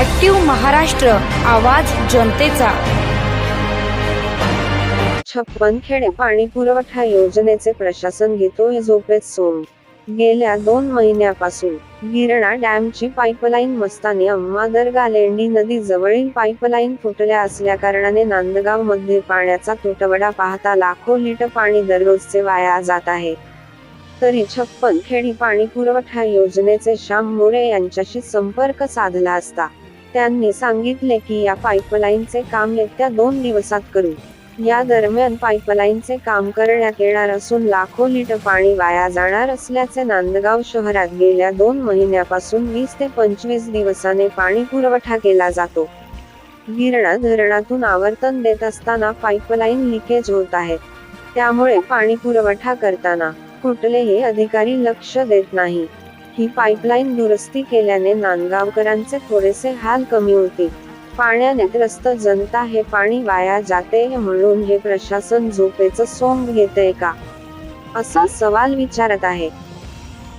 Active Maharashtra आवाज जनतेचा. छप्पन खेडे पाणी पुरवठा योजनेचे प्रशासन घेतोय झोपेत सोम गेल्या दोन महिन्यापासून गिरणा डॅमची पाईपलाईन मस्तानी अम्मादर्गा लेंडी नदी जवळील पाईपलाईन फुटल्या असल्या कारणाने नांदगावमध्ये पाण्याचा तुटवडा पाहता लाखो लिटर पाणी दररोजचे वाया जात आहे. तरी छप्पन खेडी पाणी पुरवठा योजनेचे श्याम मोरे यांच्याशी संपर्क साधला असता. त्यांनी सांगितले की या पाईपलाईनचे काम येत्या दोन दिवसात करू. या दरम्यान पाईपलाईनचे काम करण्यात येणार असून लाखो लिटर पाणी वाया जाणार असल्याचे नांदगाव शहरात गेल्या दोन महिन्यापासून वीस ते पंचवीस दिवसाने पाणी पुरवठा केला जातो. गिरणा धरणातून आवर्तन देत असताना पाईपलाईन लिकेज होत आहे. त्यामुळे पाणी पुरवठा करताना कुठलेही अधिकारी लक्ष देत नाही. ही पाईपलाईन दुरुस्ती केल्याने नांदगावकरांचे थोडेसे हाल कमी होतील. पाण्याने त्रस्त जनता हे पाणी वाया जाते म्हणून हे प्रशासन झोपेचं सोंग घेते का? असा सवाल विचारत आहे.